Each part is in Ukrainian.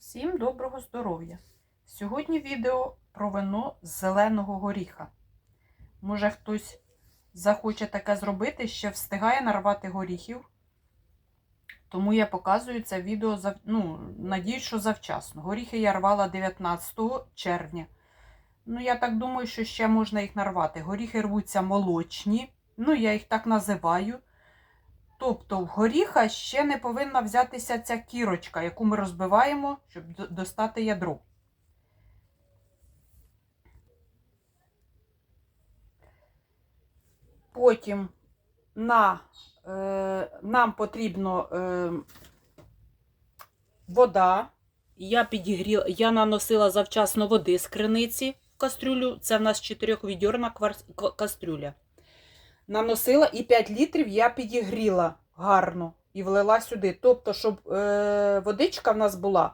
Всім доброго здоров'я! Сьогодні відео про вино з зеленого горіха. Може хтось захоче таке зробити, ще встигає нарвати горіхів. Тому я показую це відео, ну, надіюсь, що завчасно. Горіхи я рвала 19 червня. Ну, я так думаю, що ще можна їх нарвати. Горіхи рвуться молочні, ну, я їх так називаю. Тобто в горіха ще не повинна взятися ця кірочка, яку ми розбиваємо, щоб достати ядро. Потім на, е, нам потрібно е, вода. Я підігріла, я наносила завчасно води з криниці в кастрюлю. Це в нас чотирьохвідьорна квар- кастрюля. Наносила і 5 літрів я підігріла гарно і влила сюди. Тобто, щоб е, водичка в нас була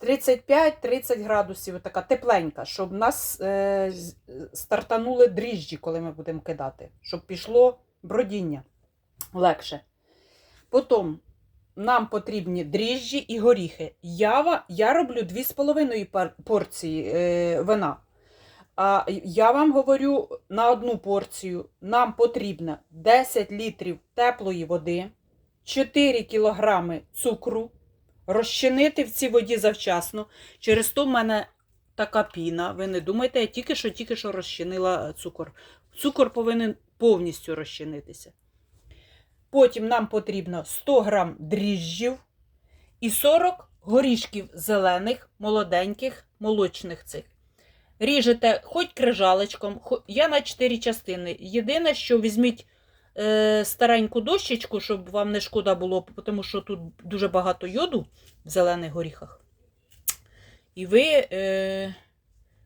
35-30 градусів, така тепленька, щоб в нас е, стартанули дріжджі, коли ми будемо кидати, щоб пішло бродіння легше. Потім нам потрібні дріжджі і горіхи. Я, я роблю 2,5 порції е, вина. А я вам говорю на одну порцію нам потрібно 10 літрів теплої води, 4 кілограми цукру, розчинити в цій воді завчасно. Через то в мене така піна. Ви не думайте, я тільки що тільки що розчинила цукор. Цукор повинен повністю розчинитися. Потім нам потрібно 100 грам дріжджів і 40 горішків зелених, молоденьких, молочних цих. Ріжете хоч крижалочком, хо- я на 4 частини. Єдине, що візьміть е, стареньку дощечку, щоб вам не шкода було, тому що тут дуже багато йоду в зелених горіхах. І ви е,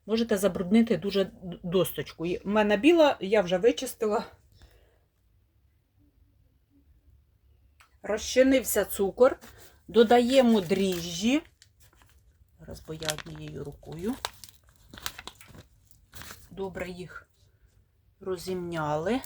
можете забруднити дуже досточку. У мене біла, я вже вичистила. Розчинився цукор, додаємо дріжджі. Зараз бо я однією рукою. Добре їх розімняли.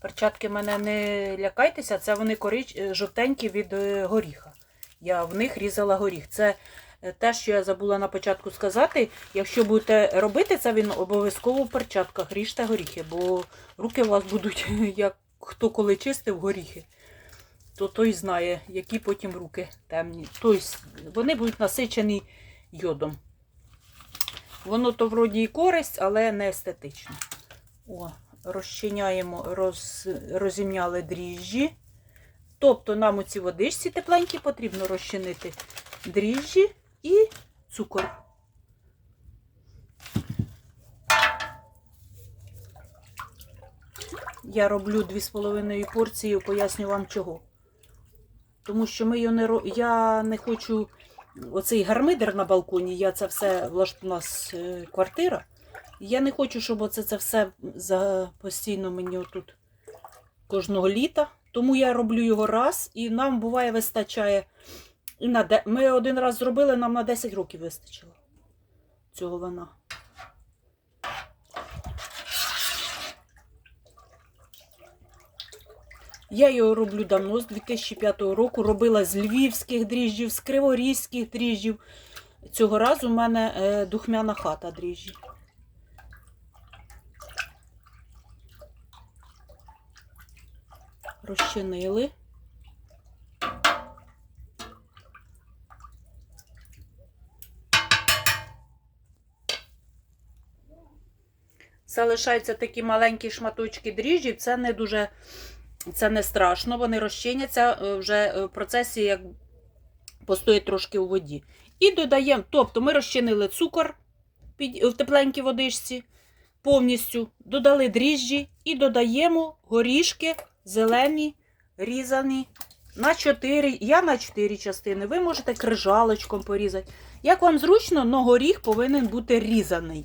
Перчатки мене не лякайтеся, це вони корич... е, жовтенькі від е, горіха. Я в них різала горіх. Це е, те, що я забула на початку сказати. Якщо будете робити це, він обов'язково в перчатках ріжте горіхи, бо руки у вас будуть, як хто коли чистив горіхи, то той знає, які потім руки темні. Тобто вони будуть насичені йодом. Воно то вроді і користь, але не естетично. О, розчиняємо, роз, розімняли дріжджі. Тобто нам у цій водичці тепленькій потрібно розчинити дріжджі і цукор. Я роблю 2,5 порції, поясню вам чого. Тому що ми його не я не хочу оцей гармидер на балконі, я це все у нас е, квартира. Я не хочу, щоб оце це все за постійно мені отут кожного літа. Тому я роблю його раз, і нам буває вистачає. На де... Ми один раз зробили, нам на 10 років вистачило цього вина. Я його роблю давно, з 2005 року. Робила з львівських дріжджів, з криворізьких дріжджів. Цього разу в мене е, духмяна хата дріжджі. Розчинили. Залишаються такі маленькі шматочки дріжджів. Це не дуже це не страшно, вони розчиняться е, вже е, в процесі, як постоять трошки у воді. І додаємо, тобто ми розчинили цукор в тепленькій водичці повністю, додали дріжджі і додаємо горішки зелені, різані на 4, я на 4 частини. Ви можете крижалочком порізати. Як вам зручно, но горіх повинен бути різаний.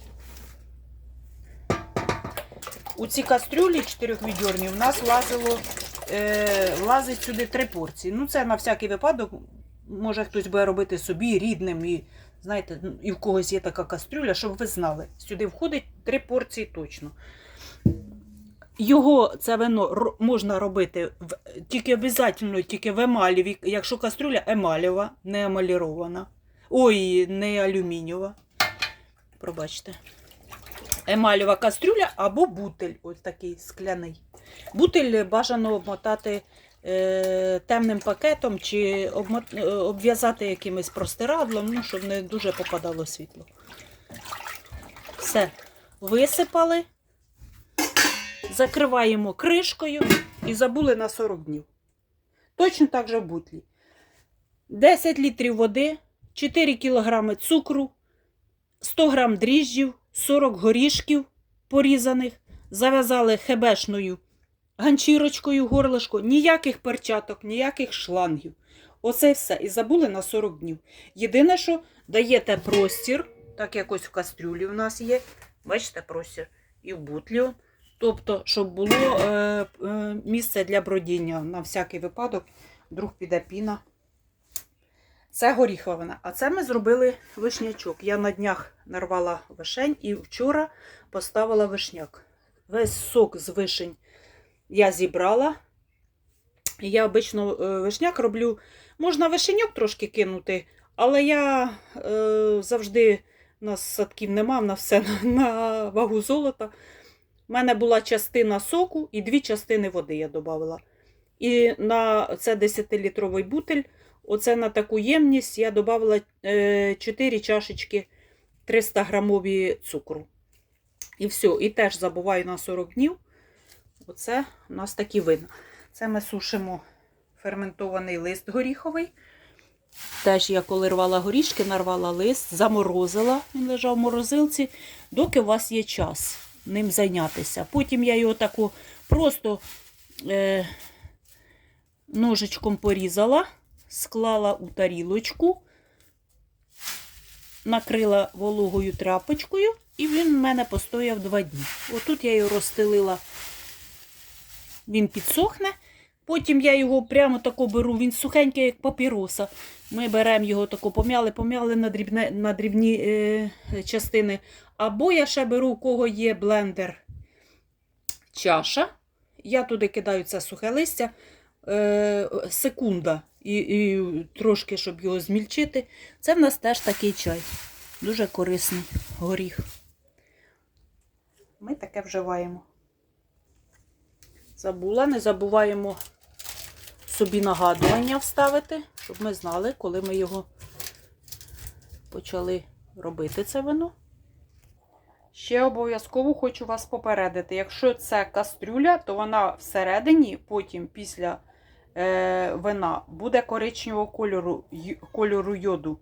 У ці кастрюлі чотирьохвідьорні в нас влазило, е, влазить сюди три порції. Ну, це на всякий випадок. Може хтось буде робити собі рідним, і знаєте, ну, і в когось є така кастрюля, щоб ви знали. Сюди входить три порції точно. його це вино можна робити в, тільки обов'язково, тільки в емалі. Якщо кастрюля емалєва, не емалірована. Ой, не алюмінієва. Пробачте. Емалєва кастрюля або бутель, ось такий скляний. Бутель бажано обмотати е, темним пакетом чи е, обв'язати якимось простирадлом, ну, щоб не дуже попадало світло. Все, висипали, закриваємо кришкою і забули на 40 днів. Точно так же в бутлі. 10 літрів води, 4 кг цукру, 100 г дріжджів, 40 горішків порізаних, зав'язали хебешною ганчірочкою горлишко, ніяких перчаток, ніяких шлангів. Оце все. І забули на 40 днів. Єдине, що даєте простір, так якось в кастрюлі у нас є. Бачите, простір і в бутлі. Тобто, щоб було е, е, місце для бродіння на всякий випадок, вдруг піде піна. Це горіховина. А це ми зробили вишнячок. Я на днях нарвала вишень і вчора поставила вишняк. Весь сок з вишень я зібрала. Я обично е, вишняк роблю. Можна вишеньок трошки кинути, але я е, завжди у нас садків нема, в нас все на, на вагу золота. У мене була частина соку і дві частини води я додавала. І на це 10-літровий бутель, оце на таку ємність я додавала е, 4 чашечки 300 грамові цукру. І все, і теж забуваю на 40 днів. Оце у нас такі вина. Це ми сушимо ферментований лист горіховий. Теж я коли рвала горішки, нарвала лист, заморозила, він лежав в морозилці, доки у вас є час ним зайнятися. Потім я його таку просто е, ножичком порізала, склала у тарілочку, накрила вологою тряпочкою, і він в мене постояв два дні. Отут я його розстелила, він підсохне. Потім я його прямо тако беру, він сухенький, як папіроса. Ми беремо його тако, пом'яли, пом'яли на, дрібне, на дрібні е, частини. Або я ще беру, у кого є блендер чаша. Я туди кидаю це сухе листя, е, секунда, і, і трошки, щоб його змільчити. Це в нас теж такий чай. Дуже корисний горіх. Ми таке вживаємо. Забула, не забуваємо собі нагадування вставити, щоб ми знали, коли ми його почали робити це вино. Ще обов'язково хочу вас попередити, якщо це кастрюля, то вона всередині, потім після вина буде коричневого кольору, кольору йоду.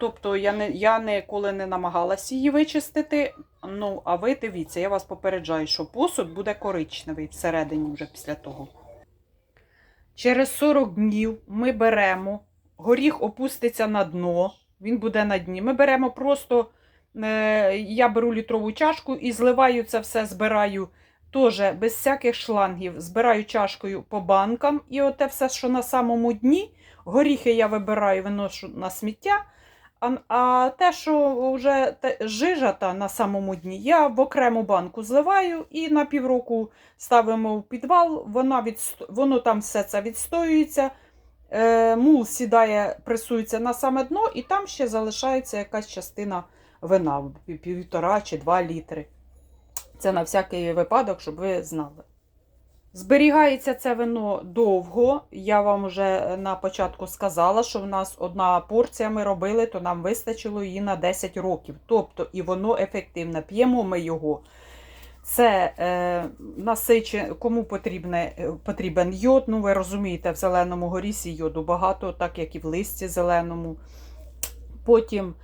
Тобто я, не, я ніколи не намагалася її вичистити. Ну, а ви дивіться, я вас попереджаю, що посуд буде коричневий всередині вже після того. Через 40 днів ми беремо, горіх опуститься на дно, він буде на дні. Ми беремо просто, е, я беру літрову чашку і зливаю це все, збираю теж без всяких шлангів, збираю чашкою по банкам. І оте все, що на самому дні, горіхи я вибираю, виношу на сміття. А, а те, що вже те, жижа та на самому дні, я в окрему банку зливаю і на півроку ставимо в підвал, вона відсто... воно там все це відстоюється, е, мул сідає, пресується на саме дно, і там ще залишається якась частина вина, півтора чи два літри. Це на всякий випадок, щоб ви знали. Зберігається це вино довго. Я вам вже на початку сказала, що в нас одна порція ми робили, то нам вистачило її на 10 років. Тобто і воно ефективне. П'ємо ми його. Це е, насиче, кому потрібне, е, потрібен йод. Ну, ви розумієте, в зеленому горісі йоду багато, так як і в листі зеленому. Потім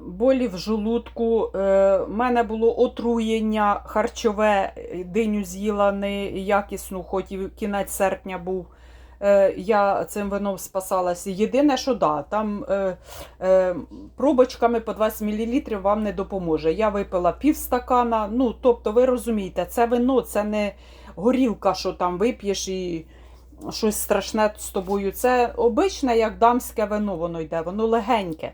болі в желудку. Е, в мене було отруєння харчове, диню з'їла неякісну, хоч і кінець серпня був. Е, я цим вином спасалася. Єдине, що да, там е, е, пробочками по 20 мл вам не допоможе. Я випила пів стакана. Ну, тобто, ви розумієте, це вино, це не горілка, що там вип'єш і щось страшне з тобою. Це обичне, як дамське вино, воно йде, воно легеньке.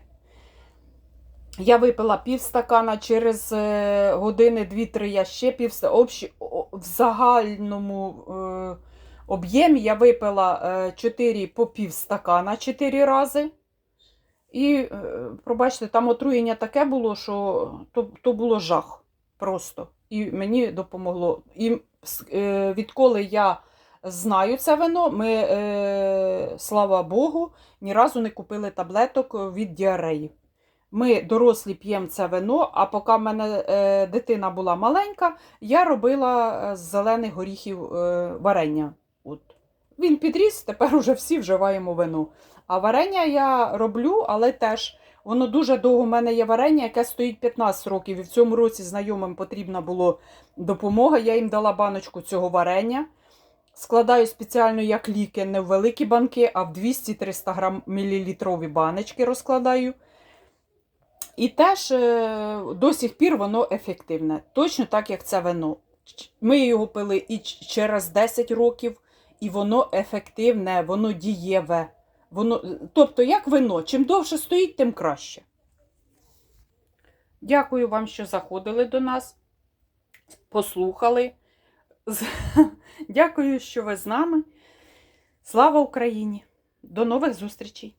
Я випила пів стакана, через е, години 2-3 я ще пів ста- общі- о- В загальному е, об'ємі я випила е, 4 по пів стакана 4 рази. І, е, пробачте, там отруєння таке було, що то, то було жах просто. І мені допомогло. І е, відколи я знаю це вино, ми, е, слава Богу, ні разу не купили таблеток від діареї. Ми дорослі п'ємо це вино, а поки в мене е, дитина була маленька, я робила е, з зелених горіхів е, варення. От. Він підріс, тепер уже всі вживаємо вино. А варення я роблю, але теж воно дуже довго. У мене є варення, яке стоїть 15 років. І в цьому році знайомим потрібна була допомога. Я їм дала баночку цього варення. Складаю спеціально як ліки, не в великі банки, а в 200-300 грам мілілітрові баночки розкладаю. І теж е, до сих пір воно ефективне. Точно так, як це вино. Ми його пили і через 10 років, і воно ефективне, воно дієве. Воно, тобто, як вино, чим довше стоїть, тим краще. Дякую вам, що заходили до нас, послухали. Дякую, що ви з нами. Слава Україні! До нових зустрічей!